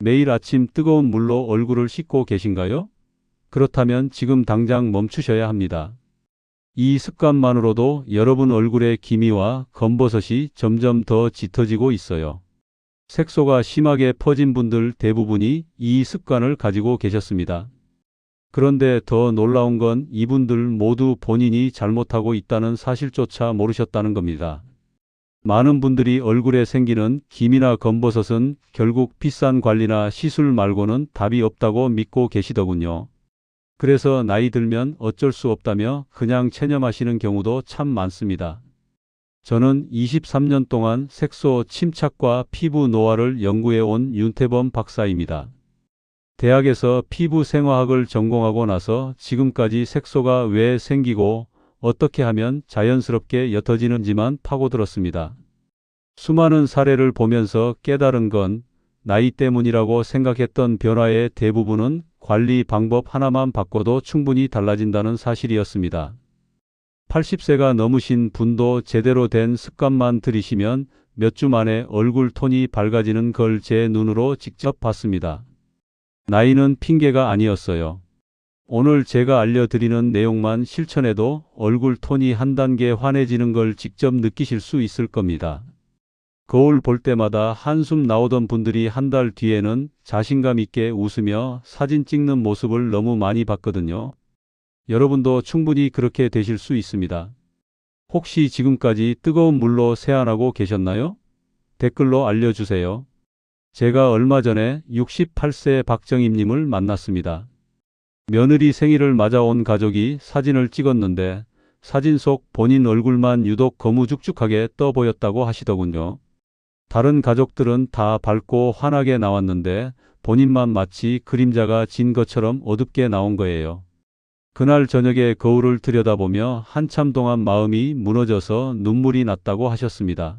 매일 아침 뜨거운 물로 얼굴을 씻고 계신가요? 그렇다면 지금 당장 멈추셔야 합니다. 이 습관만으로도 여러분 얼굴의 기미와 검버섯이 점점 더 짙어지고 있어요. 색소가 심하게 퍼진 분들 대부분이 이 습관을 가지고 계셨습니다. 그런데 더 놀라운 건 이분들 모두 본인이 잘못하고 있다는 사실조차 모르셨다는 겁니다. 많은 분들이 얼굴에 생기는 기미나 검버섯은 결국 비싼 관리나 시술 말고는 답이 없다고 믿고 계시더군요. 그래서 나이 들면 어쩔 수 없다며 그냥 체념하시는 경우도 참 많습니다. 저는 23년 동안 색소 침착과 피부 노화를 연구해 온 윤태범 박사입니다. 대학에서 피부 생화학을 전공하고 나서 지금까지 색소가 왜 생기고 어떻게 하면 자연스럽게 옅어지는지만 파고들었습니다. 수많은 사례를 보면서 깨달은 건 나이 때문이라고 생각했던 변화의 대부분은 관리 방법 하나만 바꿔도 충분히 달라진다는 사실이었습니다. 80세가 넘으신 분도 제대로 된 습관만 들이시면 몇 주 만에 얼굴 톤이 밝아지는 걸 제 눈으로 직접 봤습니다. 나이는 핑계가 아니었어요. 오늘 제가 알려드리는 내용만 실천해도 얼굴 톤이 한 단계 환해지는 걸 직접 느끼실 수 있을 겁니다. 거울 볼 때마다 한숨 나오던 분들이 한 달 뒤에는 자신감 있게 웃으며 사진 찍는 모습을 너무 많이 봤거든요. 여러분도 충분히 그렇게 되실 수 있습니다. 혹시 지금까지 뜨거운 물로 세안하고 계셨나요? 댓글로 알려주세요. 제가 얼마 전에 68세 박정임님을 만났습니다. 며느리 생일을 맞아 온 가족이 사진을 찍었는데 사진 속 본인 얼굴만 유독 거무죽죽하게 떠 보였다고 하시더군요. 다른 가족들은 다 밝고 환하게 나왔는데 본인만 마치 그림자가 진 것처럼 어둡게 나온 거예요. 그날 저녁에 거울을 들여다보며 한참 동안 마음이 무너져서 눈물이 났다고 하셨습니다.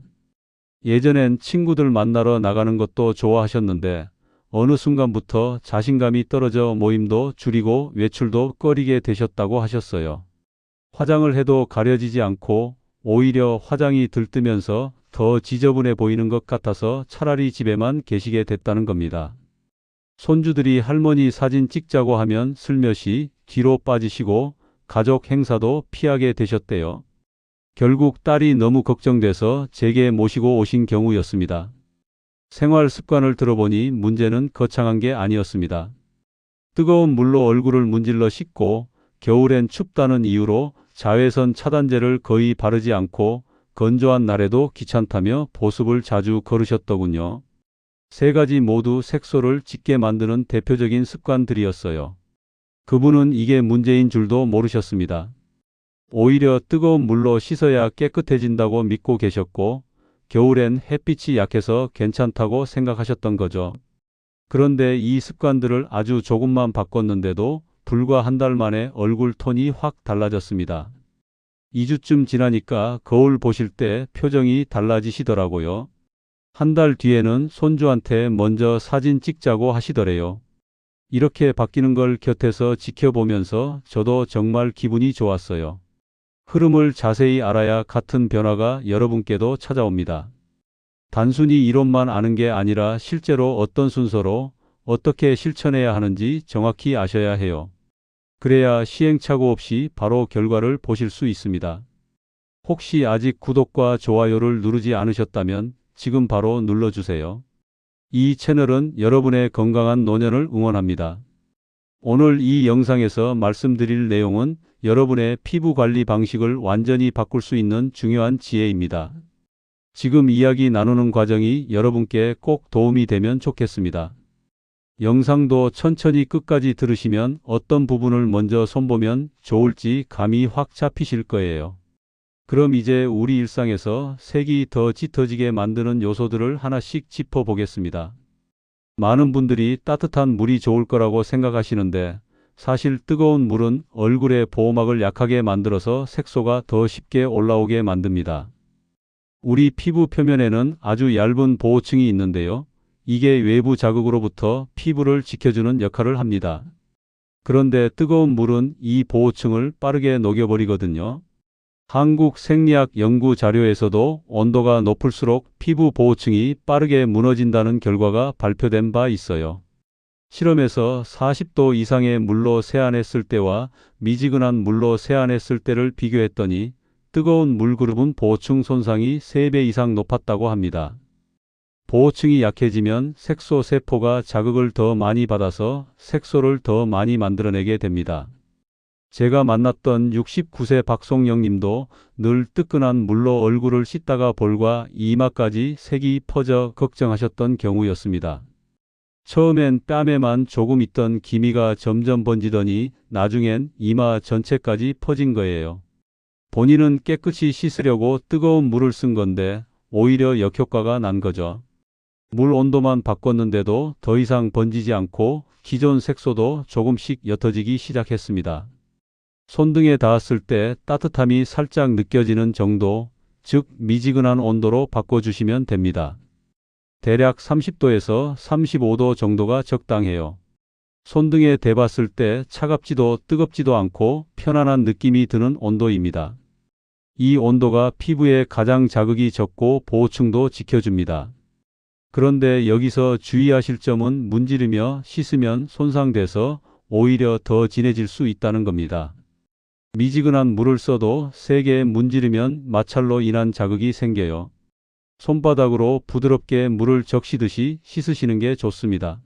예전엔 친구들 만나러 나가는 것도 좋아하셨는데 어느 순간부터 자신감이 떨어져 모임도 줄이고 외출도 꺼리게 되셨다고 하셨어요. 화장을 해도 가려지지 않고 오히려 화장이 들뜨면서 더 지저분해 보이는 것 같아서 차라리 집에만 계시게 됐다는 겁니다. 손주들이 할머니 사진 찍자고 하면 슬며시 뒤로 빠지시고 가족 행사도 피하게 되셨대요. 결국 딸이 너무 걱정돼서 제게 모시고 오신 경우였습니다. 생활 습관을 들어보니 문제는 거창한 게 아니었습니다. 뜨거운 물로 얼굴을 문질러 씻고 겨울엔 춥다는 이유로 자외선 차단제를 거의 바르지 않고 건조한 날에도 귀찮다며 보습을 자주 걸으셨더군요. 세 가지 모두 색소를 짙게 만드는 대표적인 습관들이었어요. 그분은 이게 문제인 줄도 모르셨습니다. 오히려 뜨거운 물로 씻어야 깨끗해진다고 믿고 계셨고, 겨울엔 햇빛이 약해서 괜찮다고 생각하셨던 거죠. 그런데 이 습관들을 아주 조금만 바꿨는데도 불과 한 달 만에 얼굴 톤이 확 달라졌습니다. 2주쯤 지나니까 거울 보실 때 표정이 달라지시더라고요. 한 달 뒤에는 손주한테 먼저 사진 찍자고 하시더래요. 이렇게 바뀌는 걸 곁에서 지켜보면서 저도 정말 기분이 좋았어요. 흐름을 자세히 알아야 같은 변화가 여러분께도 찾아옵니다. 단순히 이론만 아는 게 아니라 실제로 어떤 순서로 어떻게 실천해야 하는지 정확히 아셔야 해요. 그래야 시행착오 없이 바로 결과를 보실 수 있습니다. 혹시 아직 구독과 좋아요를 누르지 않으셨다면 지금 바로 눌러주세요. 이 채널은 여러분의 건강한 노년을 응원합니다. 오늘 이 영상에서 말씀드릴 내용은 여러분의 피부 관리 방식을 완전히 바꿀 수 있는 중요한 지혜입니다. 지금 이야기 나누는 과정이 여러분께 꼭 도움이 되면 좋겠습니다. 영상도 천천히 끝까지 들으시면 어떤 부분을 먼저 손보면 좋을지 감이 확 잡히실 거예요. 그럼 이제 우리 일상에서 색이 더 짙어지게 만드는 요소들을 하나씩 짚어보겠습니다. 많은 분들이 따뜻한 물이 좋을 거라고 생각하시는데 사실 뜨거운 물은 얼굴의 보호막을 약하게 만들어서 색소가 더 쉽게 올라오게 만듭니다. 우리 피부 표면에는 아주 얇은 보호층이 있는데요. 이게 외부 자극으로부터 피부를 지켜주는 역할을 합니다. 그런데 뜨거운 물은 이 보호층을 빠르게 녹여버리거든요. 한국 생리학 연구 자료에서도 온도가 높을수록 피부 보호층이 빠르게 무너진다는 결과가 발표된 바 있어요. 실험에서 40도 이상의 물로 세안했을 때와 미지근한 물로 세안했을 때를 비교했더니 뜨거운 물그룹은 보호층 손상이 3배 이상 높았다고 합니다. 보호층이 약해지면 색소 세포가 자극을 더 많이 받아서 색소를 더 많이 만들어내게 됩니다. 제가 만났던 69세 박송영 님도 늘 뜨끈한 물로 얼굴을 씻다가 볼과 이마까지 색이 퍼져 걱정하셨던 경우였습니다. 처음엔 뺨에만 조금 있던 기미가 점점 번지더니 나중엔 이마 전체까지 퍼진 거예요. 본인은 깨끗이 씻으려고 뜨거운 물을 쓴 건데 오히려 역효과가 난 거죠. 물 온도만 바꿨는데도 더 이상 번지지 않고 기존 색소도 조금씩 옅어지기 시작했습니다. 손등에 닿았을 때 따뜻함이 살짝 느껴지는 정도, 즉 미지근한 온도로 바꿔주시면 됩니다. 대략 30도에서 35도 정도가 적당해요. 손등에 대봤을 때 차갑지도 뜨겁지도 않고 편안한 느낌이 드는 온도입니다. 이 온도가 피부에 가장 자극이 적고 보호층도 지켜줍니다. 그런데 여기서 주의하실 점은 문지르며 씻으면 손상돼서 오히려 더 진해질 수 있다는 겁니다. 미지근한 물을 써도 세게 문지르면 마찰로 인한 자극이 생겨요. 손바닥으로 부드럽게 물을 적시듯이 씻으시는 게 좋습니다.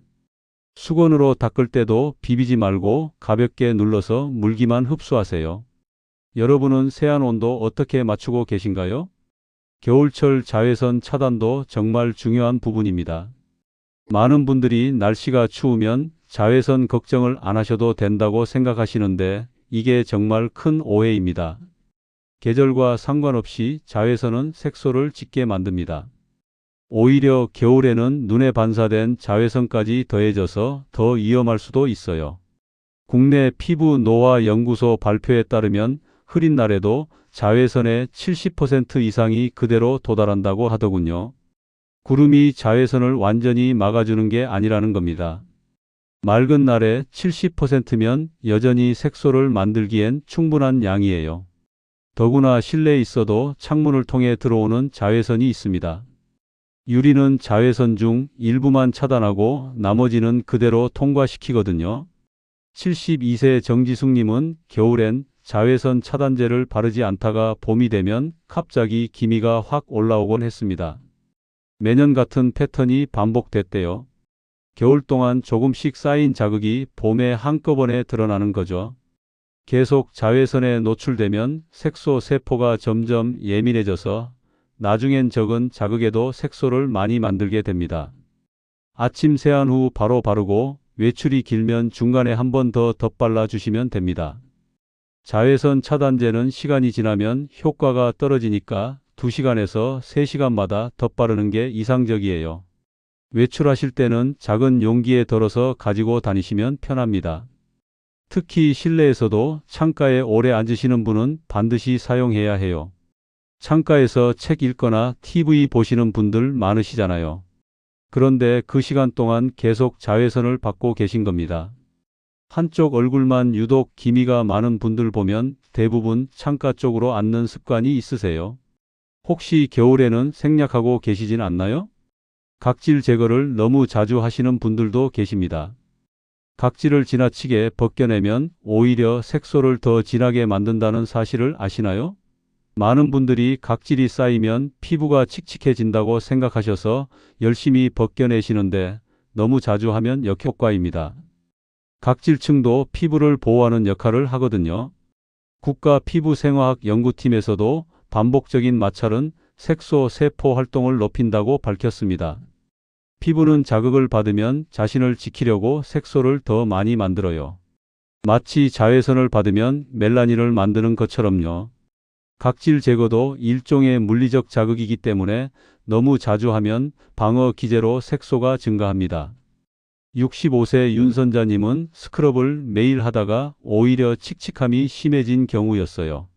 수건으로 닦을 때도 비비지 말고 가볍게 눌러서 물기만 흡수하세요. 여러분은 세안 온도 어떻게 맞추고 계신가요? 겨울철 자외선 차단도 정말 중요한 부분입니다. 많은 분들이 날씨가 추우면 자외선 걱정을 안 하셔도 된다고 생각하시는데 이게 정말 큰 오해입니다. 계절과 상관없이 자외선은 색소를 짙게 만듭니다. 오히려 겨울에는 눈에 반사된 자외선까지 더해져서 더 위험할 수도 있어요. 국내 피부 노화 연구소 발표에 따르면 흐린 날에도 자외선의 70% 이상이 그대로 도달한다고 하더군요. 구름이 자외선을 완전히 막아주는 게 아니라는 겁니다. 맑은 날에 70%면 여전히 색소를 만들기엔 충분한 양이에요. 더구나 실내에 있어도 창문을 통해 들어오는 자외선이 있습니다. 유리는 자외선 중 일부만 차단하고 나머지는 그대로 통과시키거든요. 72세 정지숙님은 겨울엔 자외선 차단제를 바르지 않다가 봄이 되면 갑자기 기미가 확 올라오곤 했습니다. 매년 같은 패턴이 반복됐대요. 겨울 동안 조금씩 쌓인 자극이 봄에 한꺼번에 드러나는 거죠. 계속 자외선에 노출되면 색소 세포가 점점 예민해져서 나중엔 적은 자극에도 색소를 많이 만들게 됩니다. 아침 세안 후 바로 바르고 외출이 길면 중간에 한 번 더 덧발라 주시면 됩니다. 자외선 차단제는 시간이 지나면 효과가 떨어지니까 2시간에서 3시간마다 덧바르는 게 이상적이에요. 외출하실 때는 작은 용기에 덜어서 가지고 다니시면 편합니다. 특히 실내에서도 창가에 오래 앉으시는 분은 반드시 사용해야 해요. 창가에서 책 읽거나 TV 보시는 분들 많으시잖아요. 그런데 그 시간 동안 계속 자외선을 받고 계신 겁니다. 한쪽 얼굴만 유독 기미가 많은 분들 보면 대부분 창가 쪽으로 앉는 습관이 있으세요. 혹시 겨울에는 생략하고 계시진 않나요? 각질 제거를 너무 자주 하시는 분들도 계십니다. 각질을 지나치게 벗겨내면 오히려 색소를 더 진하게 만든다는 사실을 아시나요? 많은 분들이 각질이 쌓이면 피부가 칙칙해진다고 생각하셔서 열심히 벗겨내시는데 너무 자주 하면 역효과입니다. 각질층도 피부를 보호하는 역할을 하거든요. 국가 피부생화학 연구팀에서도 반복적인 마찰은 색소 세포 활동을 높인다고 밝혔습니다. 피부는 자극을 받으면 자신을 지키려고 색소를 더 많이 만들어요. 마치 자외선을 받으면 멜라닌을 만드는 것처럼요. 각질 제거도 일종의 물리적 자극이기 때문에 너무 자주 하면 방어 기제로 색소가 증가합니다. 65세 윤선자님은 스크럽을 매일 하다가 오히려 칙칙함이 심해진 경우였어요.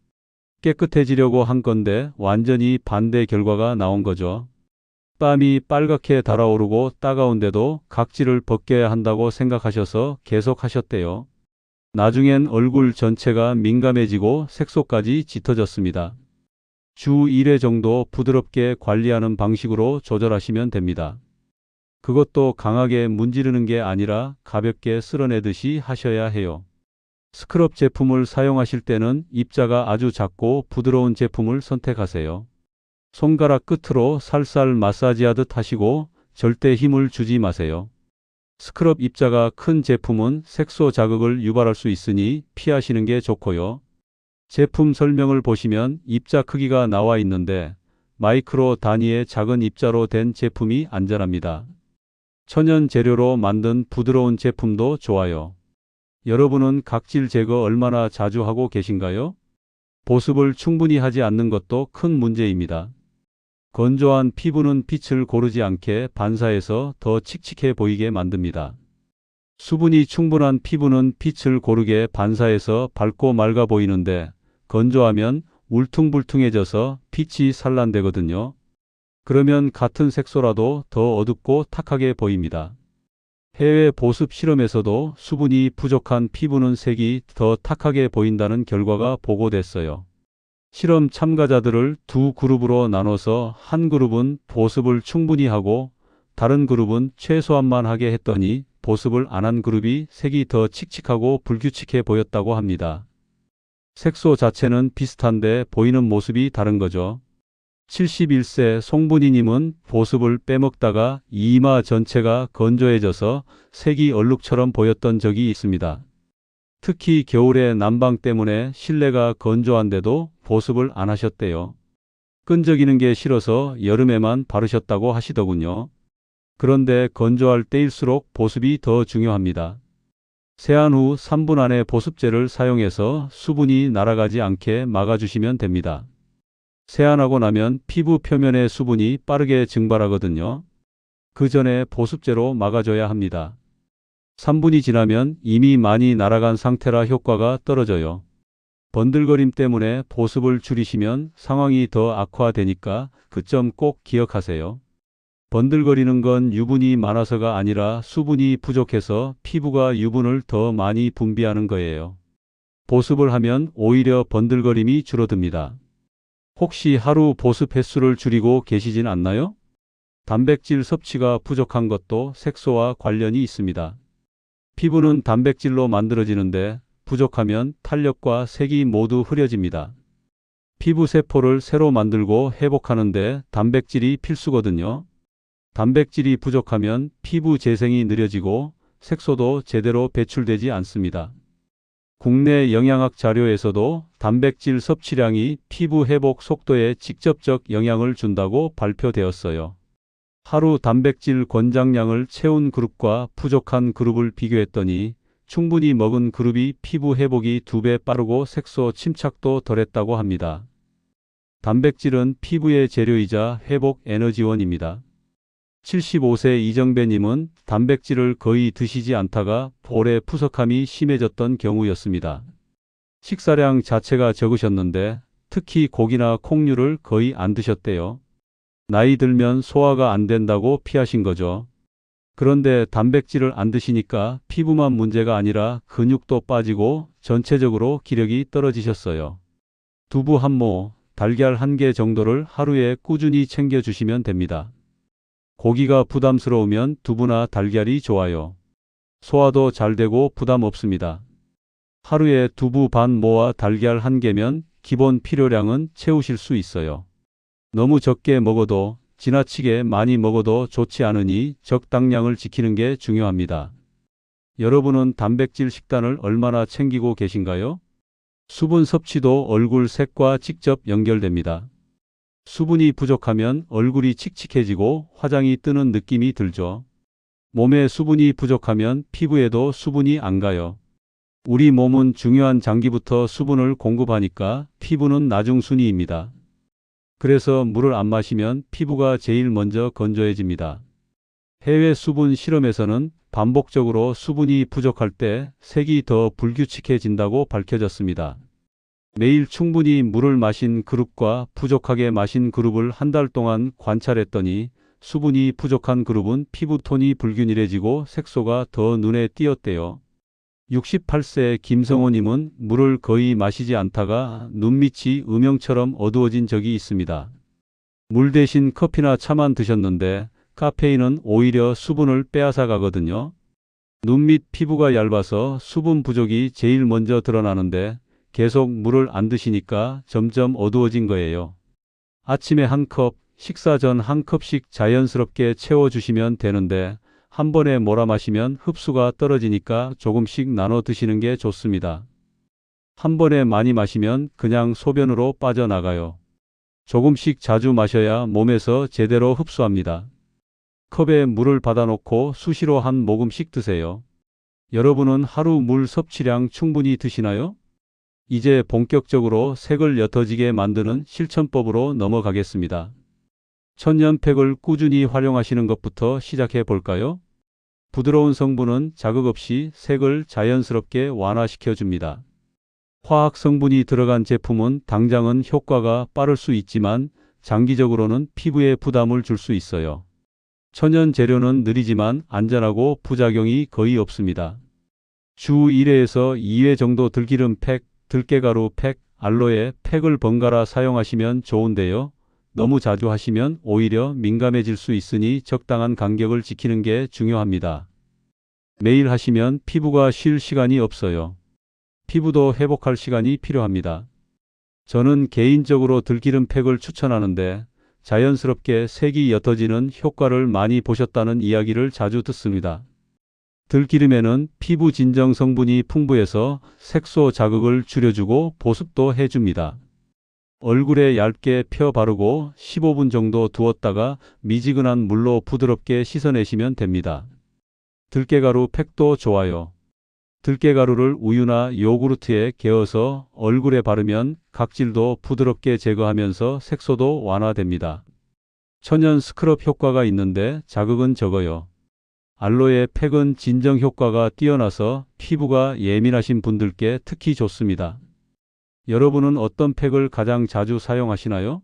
깨끗해지려고 한 건데 완전히 반대 결과가 나온 거죠. 땀이 빨갛게 달아오르고 따가운데도 각질을 벗겨야 한다고 생각하셔서 계속 하셨대요. 나중엔 얼굴 전체가 민감해지고 색소까지 짙어졌습니다. 주 1회 정도 부드럽게 관리하는 방식으로 조절하시면 됩니다. 그것도 강하게 문지르는 게 아니라 가볍게 쓸어내듯이 하셔야 해요. 스크럽 제품을 사용하실 때는 입자가 아주 작고 부드러운 제품을 선택하세요. 손가락 끝으로 살살 마사지하듯 하시고 절대 힘을 주지 마세요. 스크럽 입자가 큰 제품은 색소 자극을 유발할 수 있으니 피하시는 게 좋고요. 제품 설명을 보시면 입자 크기가 나와 있는데 마이크로 단위의 작은 입자로 된 제품이 안전합니다. 천연 재료로 만든 부드러운 제품도 좋아요. 여러분은 각질 제거 얼마나 자주 하고 계신가요? 보습을 충분히 하지 않는 것도 큰 문제입니다. 건조한 피부는 빛을 고르지 않게 반사해서 더 칙칙해 보이게 만듭니다. 수분이 충분한 피부는 빛을 고르게 반사해서 밝고 맑아 보이는데 건조하면 울퉁불퉁해져서 빛이 산란되거든요. 그러면 같은 색소라도 더 어둡고 탁하게 보입니다. 해외 보습 실험에서도 수분이 부족한 피부는 색이 더 탁하게 보인다는 결과가 보고됐어요. 실험 참가자들을 두 그룹으로 나눠서 한 그룹은 보습을 충분히 하고 다른 그룹은 최소한만 하게 했더니 보습을 안 한 그룹이 색이 더 칙칙하고 불규칙해 보였다고 합니다. 색소 자체는 비슷한데 보이는 모습이 다른 거죠. 71세 송분이님은 보습을 빼먹다가 이마 전체가 건조해져서 색이 얼룩처럼 보였던 적이 있습니다. 특히 겨울에 난방 때문에 실내가 건조한데도 보습을 안 하셨대요. 끈적이는 게 싫어서 여름에만 바르셨다고 하시더군요. 그런데 건조할 때일수록 보습이 더 중요합니다. 세안 후 3분 안에 보습제를 사용해서 수분이 날아가지 않게 막아주시면 됩니다. 세안하고 나면 피부 표면의 수분이 빠르게 증발하거든요. 그 전에 보습제로 막아줘야 합니다. 3분이 지나면 이미 많이 날아간 상태라 효과가 떨어져요. 번들거림 때문에 보습을 줄이시면 상황이 더 악화되니까 그 점 꼭 기억하세요. 번들거리는 건 유분이 많아서가 아니라 수분이 부족해서 피부가 유분을 더 많이 분비하는 거예요. 보습을 하면 오히려 번들거림이 줄어듭니다. 혹시 하루 보습 횟수를 줄이고 계시진 않나요? 단백질 섭취가 부족한 것도 색소와 관련이 있습니다. 피부는 단백질로 만들어지는데 부족하면 탄력과 색이 모두 흐려집니다. 피부 세포를 새로 만들고 회복하는데 단백질이 필수거든요. 단백질이 부족하면 피부 재생이 느려지고 색소도 제대로 배출되지 않습니다. 국내 영양학 자료에서도 단백질 섭취량이 피부 회복 속도에 직접적 영향을 준다고 발표되었어요. 하루 단백질 권장량을 채운 그룹과 부족한 그룹을 비교했더니 충분히 먹은 그룹이 피부 회복이 두 배 빠르고 색소 침착도 덜했다고 합니다. 단백질은 피부의 재료이자 회복 에너지원입니다. 75세 이정배님은 단백질을 거의 드시지 않다가 볼의 푸석함이 심해졌던 경우였습니다. 식사량 자체가 적으셨는데 특히 고기나 콩류를 거의 안 드셨대요. 나이 들면 소화가 안 된다고 피하신 거죠. 그런데 단백질을 안 드시니까 피부만 문제가 아니라 근육도 빠지고 전체적으로 기력이 떨어지셨어요. 두부 한 모, 달걀 한 개 정도를 하루에 꾸준히 챙겨주시면 됩니다. 고기가 부담스러우면 두부나 달걀이 좋아요. 소화도 잘 되고 부담 없습니다. 하루에 두부 반 모와 달걀 한 개면 기본 필요량은 채우실 수 있어요. 너무 적게 먹어도 지나치게 많이 먹어도 좋지 않으니 적당량을 지키는 게 중요합니다. 여러분은 단백질 식단을 얼마나 챙기고 계신가요? 수분 섭취도 얼굴 색과 직접 연결됩니다. 수분이 부족하면 얼굴이 칙칙해지고 화장이 뜨는 느낌이 들죠. 몸에 수분이 부족하면 피부에도 수분이 안 가요. 우리 몸은 중요한 장기부터 수분을 공급하니까 피부는 나중 순위입니다. 그래서 물을 안 마시면 피부가 제일 먼저 건조해집니다. 해외 수분 실험에서는 반복적으로 수분이 부족할 때 색이 더 불규칙해진다고 밝혀졌습니다. 매일 충분히 물을 마신 그룹과 부족하게 마신 그룹을 한 달 동안 관찰했더니 수분이 부족한 그룹은 피부톤이 불균일해지고 색소가 더 눈에 띄었대요. 68세 김성호님은 물을 거의 마시지 않다가 눈밑이 음영처럼 어두워진 적이 있습니다. 물 대신 커피나 차만 드셨는데 카페인은 오히려 수분을 빼앗아 가거든요. 눈밑 피부가 얇아서 수분 부족이 제일 먼저 드러나는데 계속 물을 안 드시니까 점점 어두워진 거예요. 아침에 한 컵, 식사 전 한 컵씩 자연스럽게 채워주시면 되는데 한 번에 몰아 마시면 흡수가 떨어지니까 조금씩 나눠 드시는 게 좋습니다. 한 번에 많이 마시면 그냥 소변으로 빠져나가요. 조금씩 자주 마셔야 몸에서 제대로 흡수합니다. 컵에 물을 받아놓고 수시로 한 모금씩 드세요. 여러분은 하루 물 섭취량 충분히 드시나요? 이제 본격적으로 색을 옅어지게 만드는 실천법으로 넘어가겠습니다. 천년팩을 꾸준히 활용하시는 것부터 시작해 볼까요? 부드러운 성분은 자극 없이 색을 자연스럽게 완화시켜 줍니다. 화학 성분이 들어간 제품은 당장은 효과가 빠를 수 있지만 장기적으로는 피부에 부담을 줄 수 있어요. 천연 재료는 느리지만 안전하고 부작용이 거의 없습니다. 주 1회에서 2회 정도 들기름 팩, 들깨가루 팩, 알로에 팩을 번갈아 사용하시면 좋은데요. 너무 자주 하시면 오히려 민감해질 수 있으니 적당한 간격을 지키는 게 중요합니다. 매일 하시면 피부가 쉴 시간이 없어요. 피부도 회복할 시간이 필요합니다. 저는 개인적으로 들기름 팩을 추천하는데 자연스럽게 색이 옅어지는 효과를 많이 보셨다는 이야기를 자주 듣습니다. 들기름에는 피부 진정 성분이 풍부해서 색소 자극을 줄여주고 보습도 해줍니다. 얼굴에 얇게 펴 바르고 15분 정도 두었다가 미지근한 물로 부드럽게 씻어내시면 됩니다. 들깨가루 팩도 좋아요. 들깨가루를 우유나 요구르트에 개어서 얼굴에 바르면 각질도 부드럽게 제거하면서 색소도 완화됩니다. 천연 스크럽 효과가 있는데 자극은 적어요. 알로에 팩은 진정 효과가 뛰어나서 피부가 예민하신 분들께 특히 좋습니다. 여러분은 어떤 팩을 가장 자주 사용하시나요?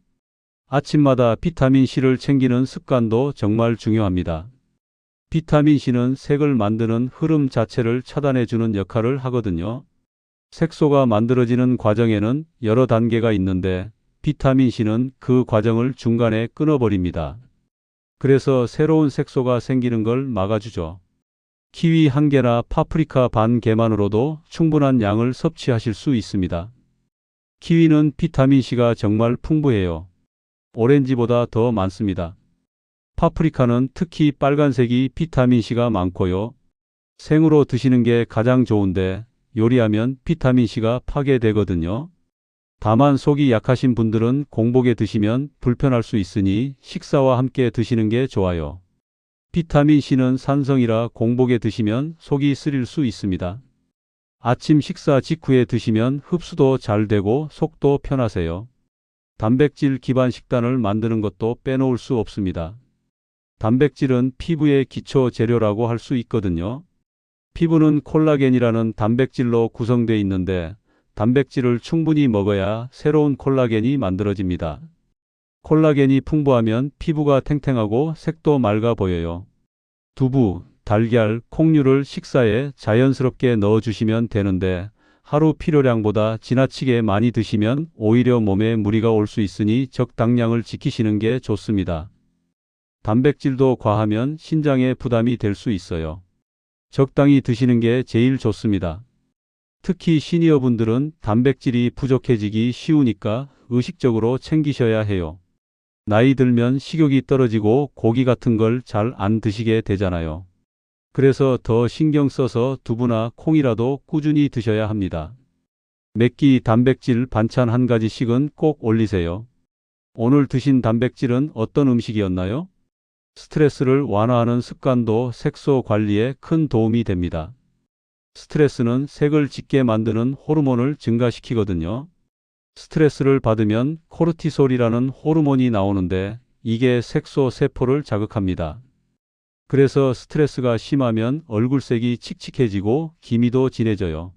아침마다 비타민C를 챙기는 습관도 정말 중요합니다. 비타민C는 색을 만드는 흐름 자체를 차단해주는 역할을 하거든요. 색소가 만들어지는 과정에는 여러 단계가 있는데 비타민C는 그 과정을 중간에 끊어버립니다. 그래서 새로운 색소가 생기는 걸 막아주죠. 키위 한 개나 파프리카 반 개만으로도 충분한 양을 섭취하실 수 있습니다. 키위는 비타민C가 정말 풍부해요. 오렌지보다 더 많습니다. 파프리카는 특히 빨간색이 비타민C가 많고요. 생으로 드시는 게 가장 좋은데 요리하면 비타민C가 파괴되거든요. 다만 속이 약하신 분들은 공복에 드시면 불편할 수 있으니 식사와 함께 드시는 게 좋아요. 비타민C는 산성이라 공복에 드시면 속이 쓰릴 수 있습니다. 아침 식사 직후에 드시면 흡수도 잘 되고 속도 편하세요. 단백질 기반 식단을 만드는 것도 빼놓을 수 없습니다. 단백질은 피부의 기초 재료라고 할 수 있거든요. 피부는 콜라겐이라는 단백질로 구성되어 있는데 단백질을 충분히 먹어야 새로운 콜라겐이 만들어집니다. 콜라겐이 풍부하면 피부가 탱탱하고 색도 맑아 보여요. 두부, 달걀, 콩류를 식사에 자연스럽게 넣어주시면 되는데 하루 필요량보다 지나치게 많이 드시면 오히려 몸에 무리가 올 수 있으니 적당량을 지키시는 게 좋습니다. 단백질도 과하면 신장에 부담이 될 수 있어요. 적당히 드시는 게 제일 좋습니다. 특히 시니어분들은 단백질이 부족해지기 쉬우니까 의식적으로 챙기셔야 해요. 나이 들면 식욕이 떨어지고 고기 같은 걸 잘 안 드시게 되잖아요. 그래서 더 신경 써서 두부나 콩이라도 꾸준히 드셔야 합니다. 몇끼 단백질 반찬 한 가지씩은 꼭 올리세요. 오늘 드신 단백질은 어떤 음식이었나요? 스트레스를 완화하는 습관도 색소 관리에 큰 도움이 됩니다. 스트레스는 색을 짙게 만드는 호르몬을 증가시키거든요. 스트레스를 받으면 코르티솔이라는 호르몬이 나오는데 이게 색소 세포를 자극합니다. 그래서 스트레스가 심하면 얼굴색이 칙칙해지고 기미도 진해져요.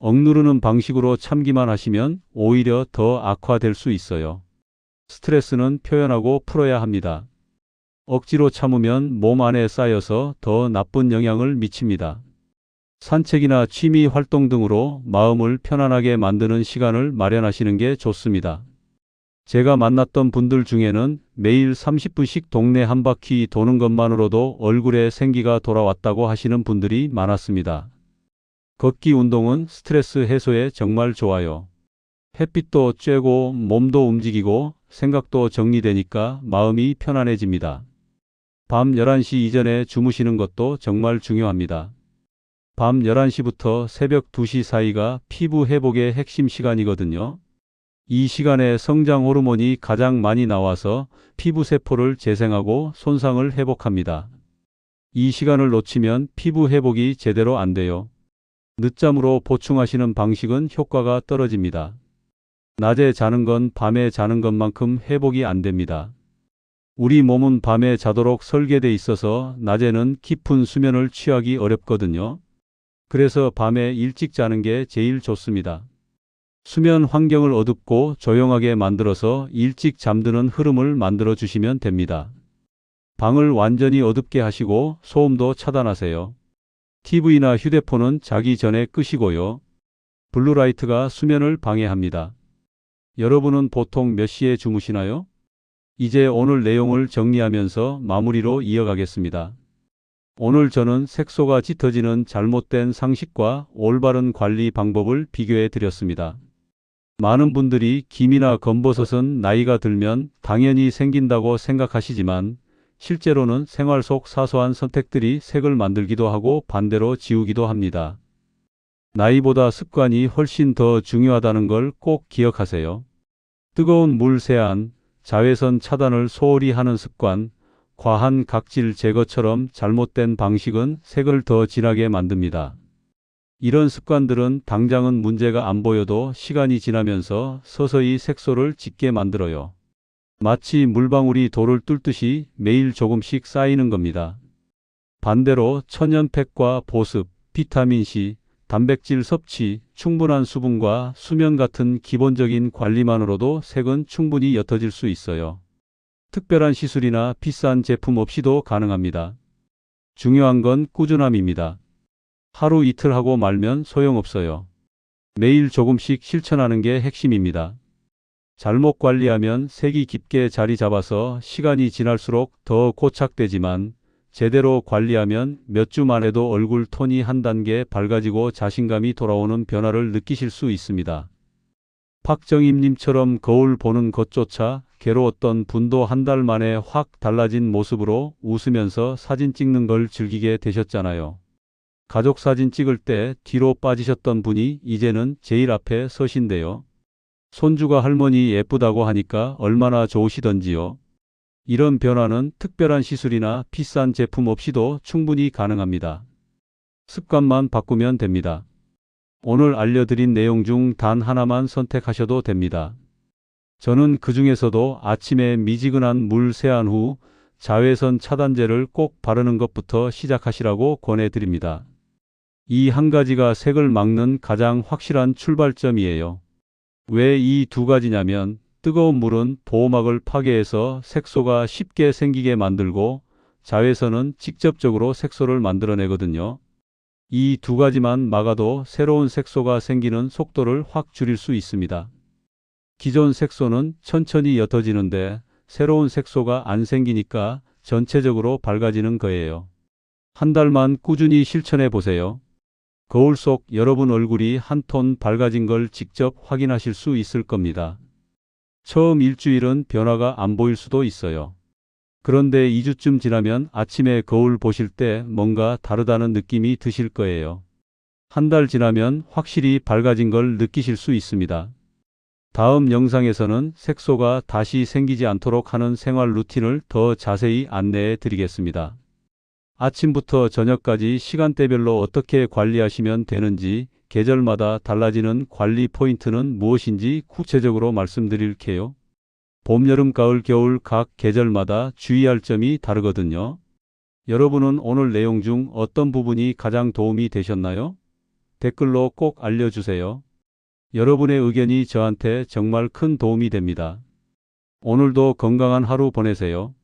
억누르는 방식으로 참기만 하시면 오히려 더 악화될 수 있어요. 스트레스는 표현하고 풀어야 합니다. 억지로 참으면 몸 안에 쌓여서 더 나쁜 영향을 미칩니다. 산책이나 취미 활동 등으로 마음을 편안하게 만드는 시간을 마련하시는 게 좋습니다. 제가 만났던 분들 중에는 매일 30분씩 동네 한 바퀴 도는 것만으로도 얼굴에 생기가 돌아왔다고 하시는 분들이 많았습니다. 걷기 운동은 스트레스 해소에 정말 좋아요. 햇빛도 쬐고 몸도 움직이고 생각도 정리되니까 마음이 편안해집니다. 밤 11시 이전에 주무시는 것도 정말 중요합니다. 밤 11시부터 새벽 2시 사이가 피부 회복의 핵심 시간이거든요. 이 시간에 성장 호르몬이 가장 많이 나와서 피부 세포를 재생하고 손상을 회복합니다. 이 시간을 놓치면 피부 회복이 제대로 안 돼요. 늦잠으로 보충하시는 방식은 효과가 떨어집니다. 낮에 자는 건 밤에 자는 것만큼 회복이 안 됩니다. 우리 몸은 밤에 자도록 설계돼 있어서 낮에는 깊은 수면을 취하기 어렵거든요. 그래서 밤에 일찍 자는 게 제일 좋습니다. 수면 환경을 어둡고 조용하게 만들어서 일찍 잠드는 흐름을 만들어 주시면 됩니다. 방을 완전히 어둡게 하시고 소음도 차단하세요. TV나 휴대폰은 자기 전에 끄시고요. 블루라이트가 수면을 방해합니다. 여러분은 보통 몇 시에 주무시나요? 이제 오늘 내용을 정리하면서 마무리로 이어가겠습니다. 오늘 저는 색소가 짙어지는 잘못된 상식과 올바른 관리 방법을 비교해 드렸습니다. 많은 분들이 김이나 검버섯은 나이가 들면 당연히 생긴다고 생각하시지만 실제로는 생활 속 사소한 선택들이 색을 만들기도 하고 반대로 지우기도 합니다. 나이보다 습관이 훨씬 더 중요하다는 걸 꼭 기억하세요. 뜨거운 물 세안, 자외선 차단을 소홀히 하는 습관, 과한 각질 제거처럼 잘못된 방식은 색을 더 진하게 만듭니다. 이런 습관들은 당장은 문제가 안 보여도 시간이 지나면서 서서히 색소를 짙게 만들어요. 마치 물방울이 돌을 뚫듯이 매일 조금씩 쌓이는 겁니다. 반대로 천연팩과 보습, 비타민C, 단백질 섭취, 충분한 수분과 수면 같은 기본적인 관리만으로도 색은 충분히 옅어질 수 있어요. 특별한 시술이나 비싼 제품 없이도 가능합니다. 중요한 건 꾸준함입니다. 하루 이틀 하고 말면 소용없어요. 매일 조금씩 실천하는 게 핵심입니다. 잘못 관리하면 색이 깊게 자리 잡아서 시간이 지날수록 더 고착되지만 제대로 관리하면 몇 주만 해도 얼굴 톤이 한 단계 밝아지고 자신감이 돌아오는 변화를 느끼실 수 있습니다. 박정임님처럼 거울 보는 것조차 괴로웠던 분도 한 달 만에 확 달라진 모습으로 웃으면서 사진 찍는 걸 즐기게 되셨잖아요. 가족 사진 찍을 때 뒤로 빠지셨던 분이 이제는 제일 앞에 서신대요. 손주가 할머니 예쁘다고 하니까 얼마나 좋으시던지요. 이런 변화는 특별한 시술이나 비싼 제품 없이도 충분히 가능합니다. 습관만 바꾸면 됩니다. 오늘 알려드린 내용 중 단 하나만 선택하셔도 됩니다. 저는 그 중에서도 아침에 미지근한 물 세안 후 자외선 차단제를 꼭 바르는 것부터 시작하시라고 권해드립니다. 이 한 가지가 색을 막는 가장 확실한 출발점이에요. 왜 이 두 가지냐면 뜨거운 물은 보호막을 파괴해서 색소가 쉽게 생기게 만들고 자외선은 직접적으로 색소를 만들어내거든요. 이 두 가지만 막아도 새로운 색소가 생기는 속도를 확 줄일 수 있습니다. 기존 색소는 천천히 옅어지는데 새로운 색소가 안 생기니까 전체적으로 밝아지는 거예요. 한 달만 꾸준히 실천해 보세요. 거울 속 여러분 얼굴이 한 톤 밝아진 걸 직접 확인하실 수 있을 겁니다. 처음 일주일은 변화가 안 보일 수도 있어요. 그런데 2주쯤 지나면 아침에 거울 보실 때 뭔가 다르다는 느낌이 드실 거예요. 한 달 지나면 확실히 밝아진 걸 느끼실 수 있습니다. 다음 영상에서는 색소가 다시 생기지 않도록 하는 생활 루틴을 더 자세히 안내해 드리겠습니다. 아침부터 저녁까지 시간대별로 어떻게 관리하시면 되는지 계절마다 달라지는 관리 포인트는 무엇인지 구체적으로 말씀드릴게요. 봄, 여름, 가을, 겨울 각 계절마다 주의할 점이 다르거든요. 여러분은 오늘 내용 중 어떤 부분이 가장 도움이 되셨나요? 댓글로 꼭 알려주세요. 여러분의 의견이 저한테 정말 큰 도움이 됩니다. 오늘도 건강한 하루 보내세요.